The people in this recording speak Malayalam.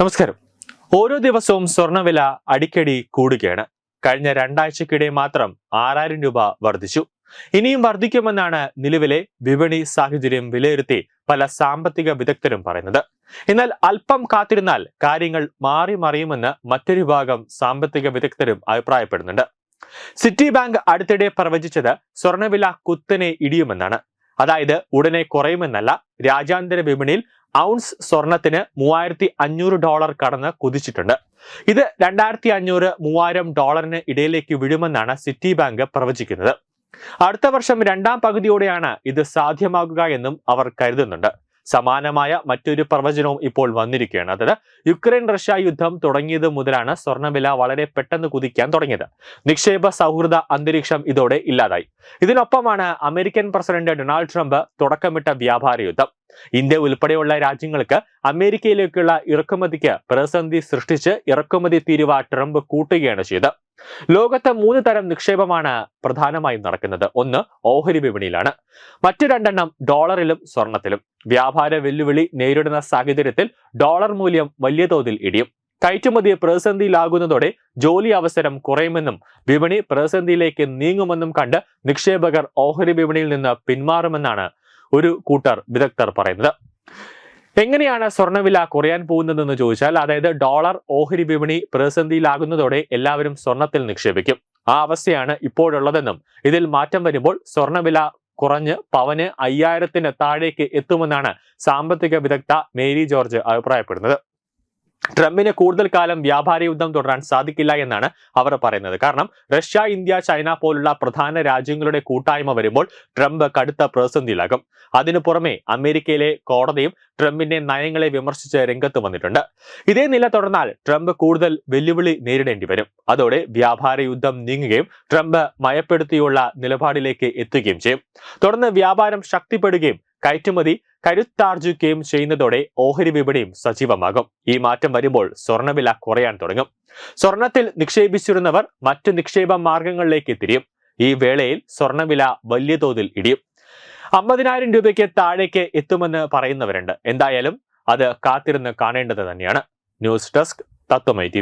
നമസ്കാരം. ഓരോ ദിവസവും സ്വർണവില അടിക്കടി കൂടുകയാണ്. കഴിഞ്ഞ രണ്ടാഴ്ചക്കിടെ മാത്രം ആറായിരം രൂപ വർദ്ധിച്ചു. ഇനിയും വർദ്ധിക്കുമെന്നാണ് നിലവിലെ വിപണി സാഹചര്യം വിലയിരുത്തി പല സാമ്പത്തിക വിദഗ്ധരും പറയുന്നത്. എന്നാൽ അല്പം കാത്തിരുന്നാൽ കാര്യങ്ങൾ മാറി മറിയുമെന്ന് മറ്റൊരു ഭാഗം സാമ്പത്തിക വിദഗ്ധരും അഭിപ്രായപ്പെടുന്നുണ്ട്. സിറ്റി ബാങ്ക് അടുത്തിടെ പ്രവചിച്ചത് സ്വർണവില കുത്തനെ ഇടിയുമെന്നാണ്. അതായത് ഉടനെ കുറയുമെന്നല്ല രാജ്യാന്തര വിപണിയിൽ ഔൺസ് സ്വർണത്തിന് മൂവായിരത്തി അഞ്ഞൂറ് ഡോളർ കടന്ന് കുതിച്ചിട്ടുണ്ട്. ഇത് രണ്ടായിരത്തി അഞ്ഞൂറ് മൂവായിരം ഡോളറിന് ഇടയിലേക്ക് വിടുമെന്നാണ് സിറ്റി ബാങ്ക് പ്രവചിക്കുന്നത്. അടുത്ത വർഷം രണ്ടാം പകുതിയോടെയാണ് ഇത് സാധ്യമാകുക എന്നും അവർ കരുതുന്നുണ്ട്. സമാനമായ മറ്റൊരു പ്രവചനവും ഇപ്പോൾ വന്നിരിക്കുകയാണ്. അതായത് യുക്രൈൻ റഷ്യ യുദ്ധം തുടങ്ങിയത് മുതലാണ് സ്വർണവില വളരെ പെട്ടെന്ന് കുതിക്കാൻ തുടങ്ങിയത്. നിക്ഷേപ സൗഹൃദ അന്തരീക്ഷം ഇതോടെ ഇല്ലാതായി. ഇതിനൊപ്പമാണ് അമേരിക്കൻ പ്രസിഡന്റ് ഡൊണാൾഡ് ട്രംപ് തുടക്കമിട്ട വ്യാപാര യുദ്ധം. ഇന്ത്യ ഉൾപ്പെടെയുള്ള രാജ്യങ്ങൾക്ക് അമേരിക്കയിലേക്കുള്ള ഇറക്കുമതിക്ക് പ്രതിസന്ധി സൃഷ്ടിച്ച് ഇറക്കുമതി തീരുവ ട്രംപ് കൂട്ടുകയാണ് ചെയ്തത്. ലോകത്ത് മൂന്ന് തരം നിക്ഷേപമാണ് പ്രധാനമായും നടക്കുന്നത്. ഒന്ന് ഓഹരി വിപണിയിലാണ്. മറ്റു രണ്ടെണ്ണം ഡോളറിലും സ്വർണത്തിലും. വ്യാപാര വെല്ലുവിളി നേരിടുന്ന സാഹചര്യത്തിൽ ഡോളർ മൂല്യം വലിയ തോതിൽ ഇടിയും. കയറ്റുമതി പ്രതിസന്ധിയിലാകുന്നതോടെ ജോലി അവസരം കുറയുമെന്നും വിപണി പ്രതിസന്ധിയിലേക്ക് നീങ്ങുമെന്നും കണ്ട് നിക്ഷേപകർ ഓഹരി വിപണിയിൽ നിന്ന് പിന്മാറുമെന്നാണ് ഒരു കൂട്ടർ വിദഗ്ധർ പറയുന്നത്. എങ്ങനെയാണ് സ്വർണവില കുറയാൻ പോകുന്നതെന്ന് ചോദിച്ചാൽ അതായത് ഡോളർ ഓഹരി വിപണി പ്രതിസന്ധിയിലാകുന്നതോടെ എല്ലാവരും സ്വർണത്തിൽ നിക്ഷേപിക്കും. ആ അവസ്ഥയാണ് ഇപ്പോഴുള്ളതെന്നും ഇതിൽ മാറ്റം വരുമ്പോൾ സ്വർണവില കുറഞ്ഞ് പവന് അയ്യായിരത്തിന് താഴേക്ക് എത്തുമെന്നാണ് സാമ്പത്തിക വിദഗ്ധ മേരി ജോർജ് അഭിപ്രായപ്പെടുന്നത്. ട്രംപിന് കൂടുതൽ കാലം വ്യാപാര യുദ്ധം തുടരാൻ സാധിക്കില്ല എന്നാണ് അവർ പറയുന്നത്. കാരണം റഷ്യ ഇന്ത്യ ചൈന പോലുള്ള പ്രധാന രാജ്യങ്ങളുടെ കൂട്ടായ്മ വരുമ്പോൾ ട്രംപ് കടുത്ത പ്രതിസന്ധിയിലാകും അതിനു പുറമെ അമേരിക്കയിലെ കോടതിയും ട്രംപിന്റെ നയങ്ങളെ വിമർശിച്ച് രംഗത്ത് വന്നിട്ടുണ്ട്. ഇതേ നില തുടർന്നാൽ ട്രംപ് കൂടുതൽ വെല്ലുവിളി നേരിടേണ്ടി വരും. അതോടെ വ്യാപാര യുദ്ധം നീങ്ങുകയും ട്രംപ് മയപ്പെടുത്തിയുള്ള നിലപാടിലേക്ക് എത്തുകയും ചെയ്യും. തുടർന്ന് വ്യാപാരം ശക്തിപ്പെടുകയും കയറ്റുമതി കരുത്താർജിക്കുകയും ചെയ്യുന്നതോടെ ഓഹരി വിപണിയും സജീവമാകും. ഈ മാറ്റം വരുമ്പോൾ സ്വർണവില കുറയാൻ തുടങ്ങും. സ്വർണത്തിൽ നിക്ഷേപിച്ചിരുന്നവർ മറ്റു നിക്ഷേപ മാർഗങ്ങളിലേക്ക് തിരിയും. ഈ വേളയിൽ സ്വർണവില വലിയ തോതിൽ ഇടിയും. അമ്പതിനായിരം രൂപയ്ക്ക് താഴേക്ക് എത്തുമെന്ന് പറയുന്നവരുണ്ട്. എന്തായാലും അത് കാത്തിരുന്ന് കാണേണ്ടത് തന്നെയാണ്. ന്യൂസ് ഡെസ്ക് തത്വമൈ ടി